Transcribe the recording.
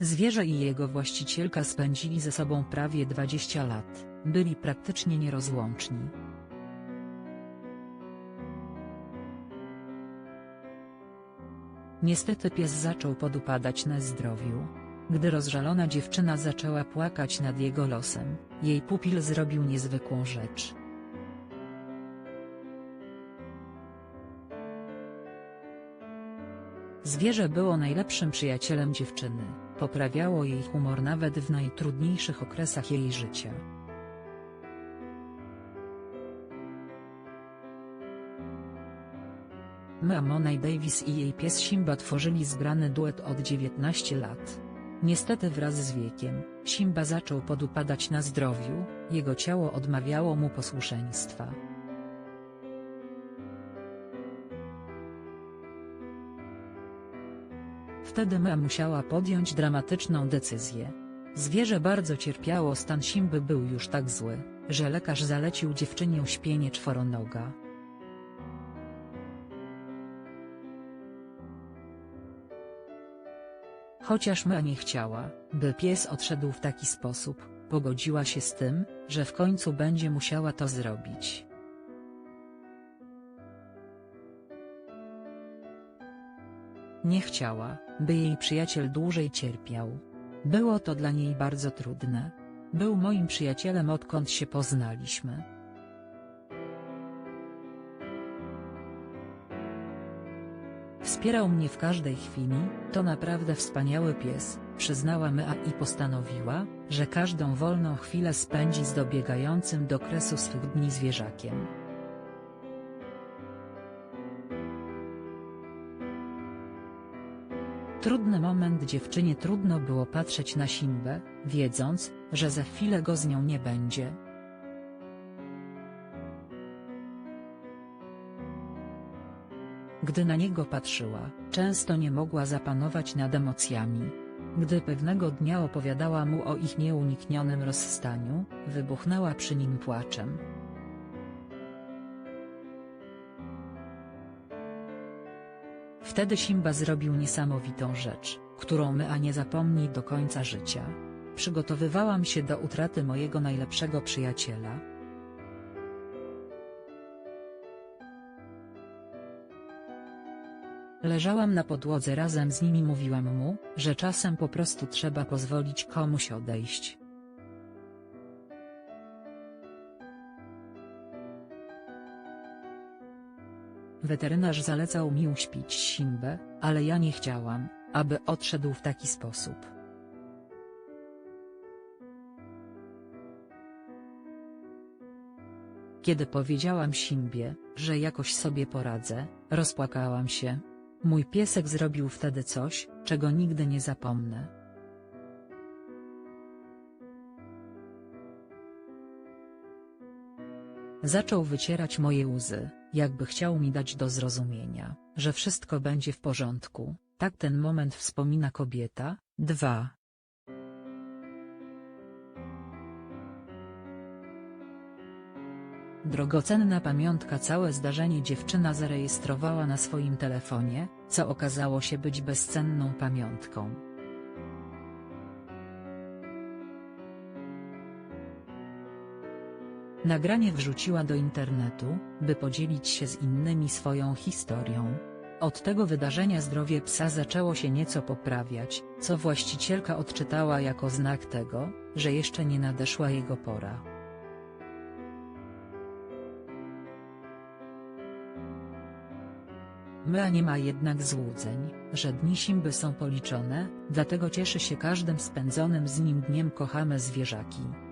Zwierzę i jego właścicielka spędzili ze sobą prawie 20 lat, byli praktycznie nierozłączni. Niestety pies zaczął podupadać na zdrowiu. Gdy rozżalona dziewczyna zaczęła płakać nad jego losem, jej pupil zrobił niezwykłą rzecz. Zwierzę było najlepszym przyjacielem dziewczyny, poprawiało jej humor nawet w najtrudniejszych okresach jej życia. Mamonaj Davis i jej pies Simba tworzyli zgrany duet od 19 lat. Niestety wraz z wiekiem, Simba zaczął podupadać na zdrowiu, jego ciało odmawiało mu posłuszeństwa. Wtedy Mea musiała podjąć dramatyczną decyzję. Zwierzę bardzo cierpiało stan Simby był już tak zły, że lekarz zalecił dziewczynie śpienie czworonoga. Chociaż Mea nie chciała, by pies odszedł w taki sposób, pogodziła się z tym, że w końcu będzie musiała to zrobić. Nie chciała, by jej przyjaciel dłużej cierpiał. Było to dla niej bardzo trudne. Był moim przyjacielem odkąd się poznaliśmy. Wspierał mnie w każdej chwili, to naprawdę wspaniały pies, przyznała Mea i postanowiła, że każdą wolną chwilę spędzi z dobiegającym do kresu swych dni zwierzakiem. Trudny moment dziewczynie trudno było patrzeć na Simbę, wiedząc, że za chwilę go z nią nie będzie. Gdy na niego patrzyła, często nie mogła zapanować nad emocjami. Gdy pewnego dnia opowiadała mu o ich nieuniknionym rozstaniu, wybuchnęła przy nim płaczem. Wtedy Simba zrobił niesamowitą rzecz, którą Mea nie zapomni do końca życia. Przygotowywałam się do utraty mojego najlepszego przyjaciela. Leżałam na podłodze razem z nim i mówiłam mu, że czasem po prostu trzeba pozwolić komuś odejść. Weterynarz zalecał mi uśpić Simbę, ale ja nie chciałam, aby odszedł w taki sposób. Kiedy powiedziałam Simbie, że jakoś sobie poradzę, rozpłakałam się. Mój piesek zrobił wtedy coś, czego nigdy nie zapomnę. Zaczął wycierać moje łzy, jakby chciał mi dać do zrozumienia, że wszystko będzie w porządku, tak ten moment wspomina kobieta. 2. Drogocenna pamiątka Całe zdarzenie dziewczyna zarejestrowała na swoim telefonie, co okazało się być bezcenną pamiątką. Nagranie wrzuciła do internetu, by podzielić się z innymi swoją historią. Od tego wydarzenia zdrowie psa zaczęło się nieco poprawiać, co właścicielka odczytała jako znak tego, że jeszcze nie nadeszła jego pora. Mea nie ma jednak złudzeń, że dni Simby są policzone, dlatego cieszy się każdym spędzonym z nim dniem kochamy zwierzaki.